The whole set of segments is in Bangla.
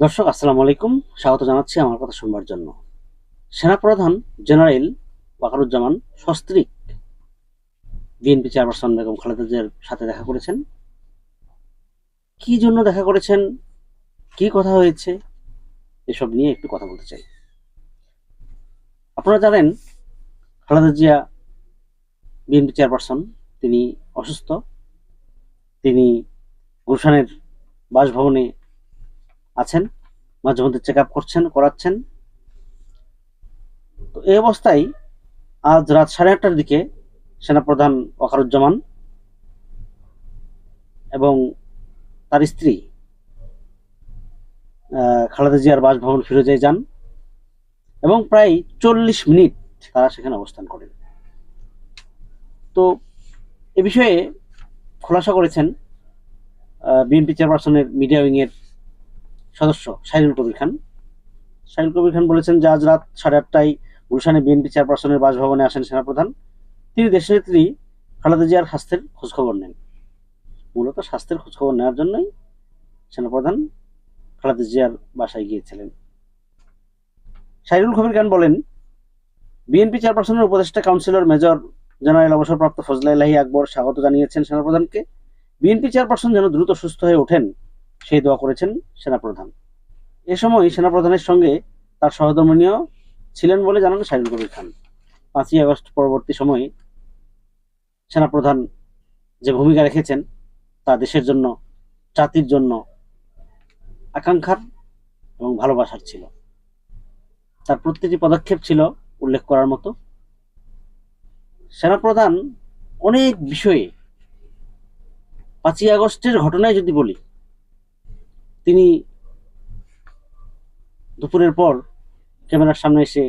দর্শক, আসসালামু আলাইকুম। স্বাগত জানাচ্ছি আমার কথা শুনবার জন্য। সেনাপ্রধান জেনারেল ওয়াকারুজ্জামান সস্ত্রীক বিএনপি চেয়ারপারসন বেগম খালেদা জিয়ার সাথে দেখা করেছেন। কি জন্য দেখা করেছেন? কি কথা হয়েছে? এসব নিয়ে একটু কথা বলতে চাই। আপনারা জানেন, খালেদা জিয়া বিএনপি চেয়ারপারসন, তিনি অসুস্থ। তিনি গুলশানের বাসভবনে আছেন, মাঝে মধ্যে চেক আপ করছেন, করাচ্ছেন। তো এই অবস্থায় আজ রাত সাড়ে আটটার দিকে সেনাপ্রধান ওয়াকারুজ্জামান এবং তার স্ত্রী খালেদা জিয়ার বাসভবন ফিরোজায় যান এবং প্রায় চল্লিশ মিনিট তারা সেখানে অবস্থান করেন। তো এ বিষয়ে খোলাসা করেছেন বিএনপি চেয়ারপারসনের মিডিয়া উইংয়ের সদস্য সাইরুল কবির খান। সাইরুল কবির খান বলেছেন, যে আজ রাত সাড়ে আটটায় গুলশানে বিএনপি চেয়ারপারসনের বাসভবনে আসেন সেনাপ্রধান। তিনি দেশনেত্রী খালেদা জিয়ার স্বাস্থ্যের খোঁজখবর নেন। মূলত স্বাস্থ্যের খোঁজখবর নেওয়ার জন্যই সেনাপ্রধান খালেদা জিয়ার বাসায় গিয়েছিলেন। সাইরুল কবির খান বলেন, বিএনপি চেয়ারপারসনের উপদেষ্টা কাউন্সিলর মেজর জেনারেল অবসরপ্রাপ্ত ফজলা ইলাহি আকবর স্বাগত জানিয়েছেন সেনাপ্রধানকে। বিএনপি চেয়ারপারসন যেন দ্রুত সুস্থ হয়ে ওঠেন সেই দোয়া করেছেন সেনাপ্রধান। এ সময় সেনাপ্রধানের সঙ্গে তার সহধর্মিনীয় ছিলেন বলে জানান সাইদুল কবির খান। পাঁচই আগস্ট পরবর্তী সময়ে সেনাপ্রধান যে ভূমিকা রেখেছেন তা দেশের জন্য, জাতির জন্য আকাঙ্ক্ষার এবং ভালোবাসার ছিল। তার প্রতিটি পদক্ষেপ ছিল উল্লেখ করার মতো। সেনাপ্রধান অনেক বিষয়ে পাঁচই আগস্টের ঘটনায় যদি বলি তিনি দুপুরের পর ক্যামেরার সামনে এসে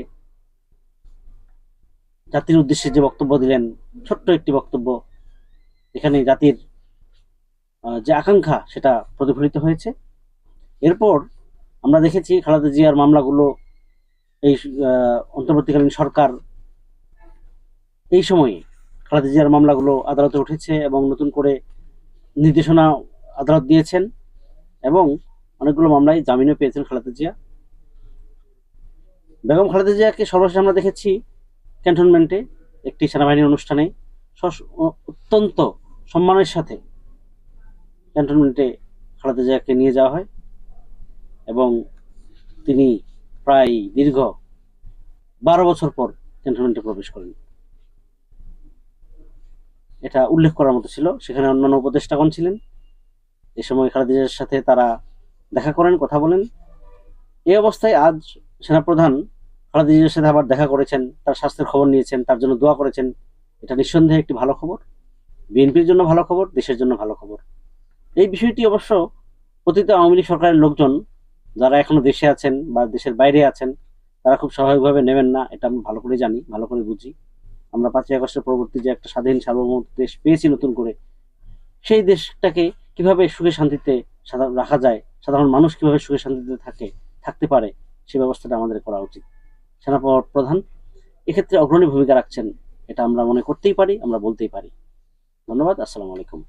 জাতির উদ্দেশ্যে যে বক্তব্য দিলেন, ছোট্ট একটি বক্তব্য এখানে জাতির যে আকাঙ্ক্ষা সেটা প্রতিফলিত হয়েছে। এরপর আমরা দেখেছি খালেদা জিয়ার মামলাগুলো এই অন্তর্বর্তীকালীন সরকার এই সময়ে খালেদা জিয়ার মামলাগুলো আদালতে উঠেছে এবং নতুন করে নির্দেশনা আদালত দিয়েছেন এবং অনেকগুলো মামলায় জামিনও পেয়েছেন খালেদা জিয়া। বেগম খালেদা জিয়াকে সর্বশেষ আমরা দেখেছি ক্যান্টনমেন্টে একটি সেনাবাহিনীর অনুষ্ঠানে। অত্যন্ত সম্মানের সাথে ক্যান্টনমেন্টে খালেদা জিয়াকে নিয়ে যাওয়া হয় এবং তিনি প্রায় দীর্ঘ বারো বছর পর ক্যান্টনমেন্টে প্রবেশ করেন। এটা উল্লেখ করার মতো ছিল। সেখানে অন্যান্য উপদেষ্টাগণ ছিলেন। এ সময় খালেদা জিয়ার সাথে তারা দেখা করেন, কথা বলেন। এই অবস্থায় আজ সেনাপ্রধান খালেদা জিয়ার সাথে আবার দেখা করেছেন, তার স্বাস্থ্যের খবর নিয়েছেন, তার জন্য দোয়া করেছেন। এটা নিঃসন্দেহে একটি ভালো খবর। বিএনপির জন্য ভালো খবর, দেশের জন্য ভালো খবর। এই বিষয়টি অবশ্য অতীত আওয়ামী লীগ সরকারের লোকজন, যারা এখনও দেশে আছেন বা দেশের বাইরে আছেন, তারা খুব স্বাভাবিকভাবে নেবেন না, এটা আমি ভালো করে জানি, ভালো করে বুঝি। আমরা পাঁচই আগস্টের পরবর্তী যে একটা স্বাধীন সার্বভৌম দেশ পেয়েছি নতুন করে, সেই দেশটাকে কীভাবে সুখে শান্তিতে সাধা- রাখা যায়। সাধারণ মানুষ কীভাবে সুখে শান্তিতে থাকে, থাকতে পারে, সে ব্যবস্থাটা আমাদের করা উচিত। সেনা প্রধান এক্ষেত্রে অগ্রণী ভূমিকা রাখছেন, এটা আমরা মনে করতেই পারি, আমরা বলতেই পারি। ধন্যবাদ, আসসালামু আলাইকুম।